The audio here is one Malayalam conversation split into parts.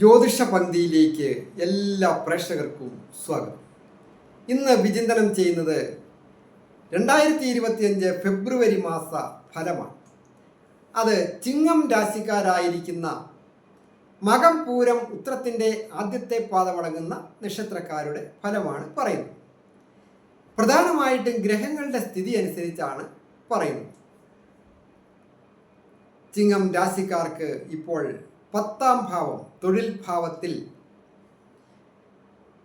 ജ്യോതിഷ പന്തിയിലേക്ക് എല്ലാ പ്രേക്ഷകർക്കും സ്വാഗതം. ഇന്ന് വിചിന്തനം ചെയ്യുന്നത് രണ്ടായിരത്തി ഇരുപത്തിയഞ്ച് ഫെബ്രുവരി മാസ ഫലമാണ്. അത് ചിങ്ങം രാശിക്കാരായിരിക്കുന്ന മകം പൂരം ഉത്രത്തിന്റെ ആദ്യത്തെ പാദമടങ്ങുന്ന നക്ഷത്രക്കാരുടെ ഫലമാണ് പറയുന്നത്. പ്രധാനമായിട്ടും ഗ്രഹങ്ങളുടെ സ്ഥിതി അനുസരിച്ചാണ് പറയുന്നത്. ചിങ്ങം രാശിക്കാർക്ക് ഇപ്പോൾ പത്താം ഭാവം തൊഴിൽ ഭാവത്തിൽ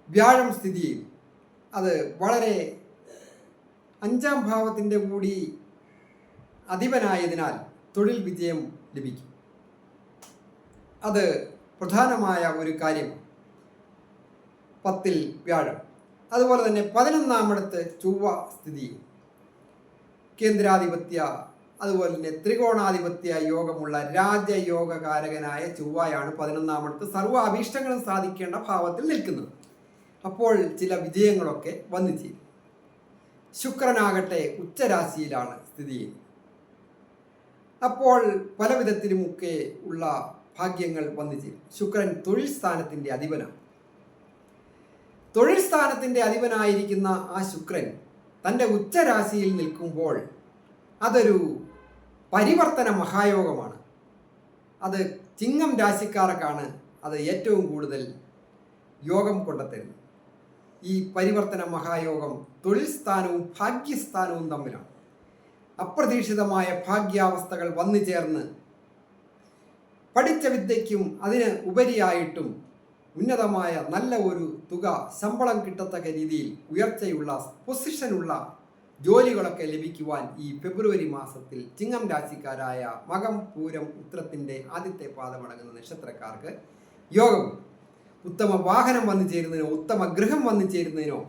വ്യാഴം സ്ഥിതി ചെയ്യും. അത് വളരെ അഞ്ചാം ഭാവത്തിന്റെ കൂടി അധിപനായതിനാൽ തൊഴിൽ വിജയം ലഭിക്കും. അത് പ്രധാനമായ ഒരു കാര്യം. പത്തിൽ വ്യാഴം. അതുപോലെ തന്നെ പതിനൊന്നാമിടത്ത് ചൊവ്വ സ്ഥിതി കേന്ദ്രാധിപത്യ അതുപോലെ തന്നെ ത്രികോണാധിപത്യ യോഗമുള്ള രാജയോഗകാരകനായ ചൊവ്വായാണ് പതിനൊന്നാമടുത്ത് സർവ അഭീഷ്ടങ്ങളും സാധിക്കേണ്ട ഭാവത്തിൽ നിൽക്കുന്നത്. അപ്പോൾ ചില വിജയങ്ങളൊക്കെ വന്നു ചെയ്യും ശുക്രനാകട്ടെ ഉച്ചരാശിയിലാണ് സ്ഥിതി അപ്പോൾ പല വിധത്തിലുമൊക്കെ ഉള്ള ഭാഗ്യങ്ങൾ വന്നു ചെയ്യും ശുക്രൻ തൊഴിൽ സ്ഥാനത്തിന്റെ അധിപനാണ്. തൊഴിൽ സ്ഥാനത്തിന്റെ അധിപനായിരിക്കുന്ന ആ ശുക്രൻ തന്റെ ഉച്ചരാശിയിൽ നിൽക്കുമ്പോൾ അതൊരു പരിവർത്തന മഹായോഗമാണ്. അത് ചിങ്ങം രാശിക്കാർക്കാണ് അത് ഏറ്റവും കൂടുതൽ യോഗം കൊണ്ടെത്തരുന്നത് ഈ പരിവർത്തന മഹായോഗം തൊഴിൽ സ്ഥാനവും ഭാഗ്യസ്ഥാനവും തമ്മിലാണ്. അപ്രതീക്ഷിതമായ ഭാഗ്യാവസ്ഥകൾ വന്നു ചേർന്ന് പഠിച്ച വിദ്യയ്ക്കും അതിന് ഉപരിയായിട്ടും ഉന്നതമായ നല്ല ഒരു തുക ശമ്പളം കിട്ടത്തക്ക രീതിയിൽ ഉയർച്ചയുള്ള പൊസിഷനുള്ള ജോലികളൊക്കെ ലഭിക്കുവാൻ ഈ ഫെബ്രുവരി മാസത്തിൽ ചിങ്ങം രാശിക്കാരായ മകം പൂരം ഉത്രത്തിന്റെ ആദ്യത്തെ പാദമടങ്ങുന്ന നക്ഷത്രക്കാർക്ക് യോഗം. ഉത്തമ വാഹനം വന്നു ചേരുന്നതിനോ ഉത്തമ ഗൃഹം വന്നു ചേരുന്നതിനോ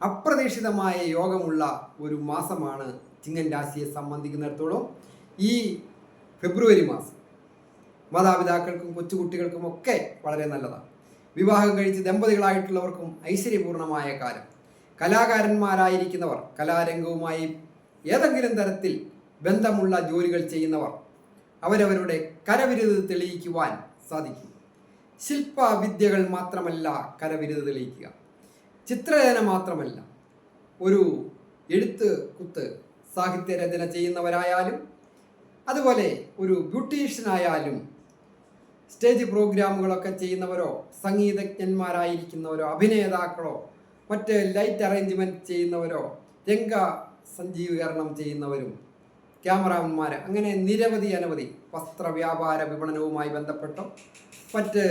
അപ്രതീക്ഷിതമായ യോഗമുള്ള ഒരു മാസമാണ് ചിങ്ങൻ രാശിയെ സംബന്ധിക്കുന്നിടത്തോളം ഈ ഫെബ്രുവരി മാസം. മാതാപിതാക്കൾക്കും കൊച്ചുകുട്ടികൾക്കും ഒക്കെ വളരെ നല്ലതാണ്. വിവാഹം കഴിച്ച് ദമ്പതികളായിട്ടുള്ളവർക്കും ഐശ്വര്യപൂർണമായ കാലം. കലാകാരന്മാരായിരിക്കുന്നവർ കലാരംഗവുമായി ഏതെങ്കിലും തരത്തിൽ ബന്ധമുള്ള ജോലികൾ ചെയ്യുന്നവർ അവരവരുടെ കരവിരുത് തെളിയിക്കുവാൻ സാധിക്കും. ശില്പവിദ്യകൾ മാത്രമല്ല കരവിരുത് തെളിയിക്കുക. ചിത്രരചന മാത്രമല്ല. ഒരു എഴുത്ത് കുത്ത് സാഹിത്യരചന ചെയ്യുന്നവരായാലും അതുപോലെ ഒരു ബ്യൂട്ടീഷ്യനായാലും സ്റ്റേജ് പ്രോഗ്രാമുകളൊക്കെ ചെയ്യുന്നവരോ സംഗീതജ്ഞന്മാരായിരിക്കുന്നവരോ അഭിനേതാക്കളോ മറ്റ് ലൈറ്റ് അറേഞ്ച്മെന്റ് ചെയ്യുന്നവരോ രംഗ സഞ്ജീവീകരണം ചെയ്യുന്നവരും ക്യാമറാമാന്മാർ അങ്ങനെ നിരവധി അനവധി വസ്ത്ര വ്യാപാര വിപണനവുമായി ബന്ധപ്പെട്ടോ മറ്റ്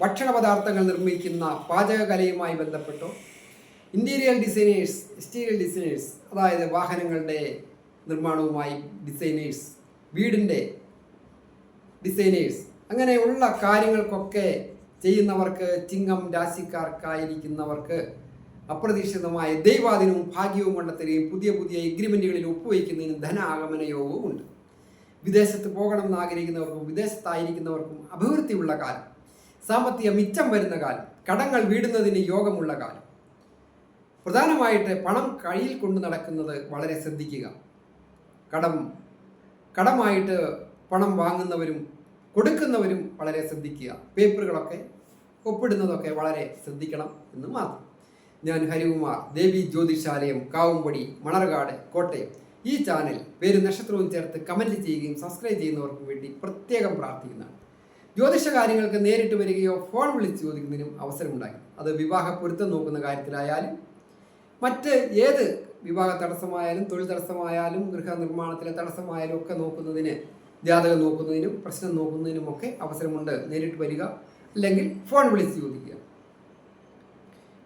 ഭക്ഷണ പദാർത്ഥങ്ങൾ നിർമ്മിക്കുന്ന പാചകകലയുമായി ബന്ധപ്പെട്ടോ ഇന്റീരിയർ ഡിസൈനേഴ്സ് സ്റ്റീരിയൽ ഡിസൈനേഴ്സ് അതായത് വാഹനങ്ങളുടെ നിർമ്മാണവുമായി ഡിസൈനേഴ്സ് വീടിന്റെ ഡിസൈനേഴ്സ് അങ്ങനെയുള്ള കാര്യങ്ങൾക്കൊക്കെ ചെയ്യുന്നവർക്ക് ചിങ്ങം രാശിക്കാർക്കായിരിക്കുന്നവർക്ക് അപ്രതീക്ഷിതമായ ദൈവാധീനവും ഭാഗ്യവും കണ്ടെത്തുകയും പുതിയ പുതിയ എഗ്രിമെന്റുകളിൽ ഒപ്പുവയ്ക്കുന്നതിനും ധനാഗമന യോഗവും ഉണ്ട്. വിദേശത്ത് പോകണം എന്ന് ആഗ്രഹിക്കുന്നവർക്കും വിദേശത്തായിരിക്കുന്നവർക്കും അഭിവൃദ്ധിയുള്ള കാലം. സാമ്പത്തിക മിച്ചം വരുന്ന കാലം. കടങ്ങൾ വീടുന്നതിന് യോഗമുള്ള കാലം. പ്രധാനമായിട്ട് പണം കയ്യിൽ കൊണ്ടു നടക്കുന്നത് വളരെ ശ്രദ്ധിക്കുക. കടം കടമായിട്ട് പണം വാങ്ങുന്നവരും കൊടുക്കുന്നവരും വളരെ ശ്രദ്ധിക്കുക. പേപ്പറുകളൊക്കെ ഒപ്പിടുന്നതൊക്കെ വളരെ ശ്രദ്ധിക്കണം എന്ന് മാത്രം. ഞാൻ ഹരികുമാർ ദേവി ജ്യോതിഷാലയം കാവുംപടി മണർകാട് കോട്ടയം. ഈ ചാനൽ പേര് നക്ഷത്രവും ചേർത്ത് കമന്റ് ചെയ്യുകയും സബ്സ്ക്രൈബ് ചെയ്യുന്നവർക്ക് വേണ്ടി പ്രത്യേകം പ്രാർത്ഥിക്കുന്നതാണ്. ജ്യോതിഷ കാര്യങ്ങൾക്ക് നേരിട്ട് വരികയോ ഫോൺ വിളിച്ച് ചോദിക്കുന്നതിനും അവസരമുണ്ടായി അത് വിവാഹ പൊരുത്തം നോക്കുന്ന കാര്യത്തിലായാലും മറ്റ് ഏത് വിവാഹ തടസ്സമായാലും തൊഴിൽ തടസ്സമായാലും ഗൃഹനിർമ്മാണത്തിലെ തടസ്സമായാലും ഒക്കെ നോക്കുന്നതിന് ജാതകം നോക്കുന്നതിനും പ്രശ്നം നോക്കുന്നതിനും ഒക്കെ അവസരമുണ്ട്. നേരിട്ട് വരിക അല്ലെങ്കിൽ ഫോൺ വിളിച്ച് ചോദിക്കുക.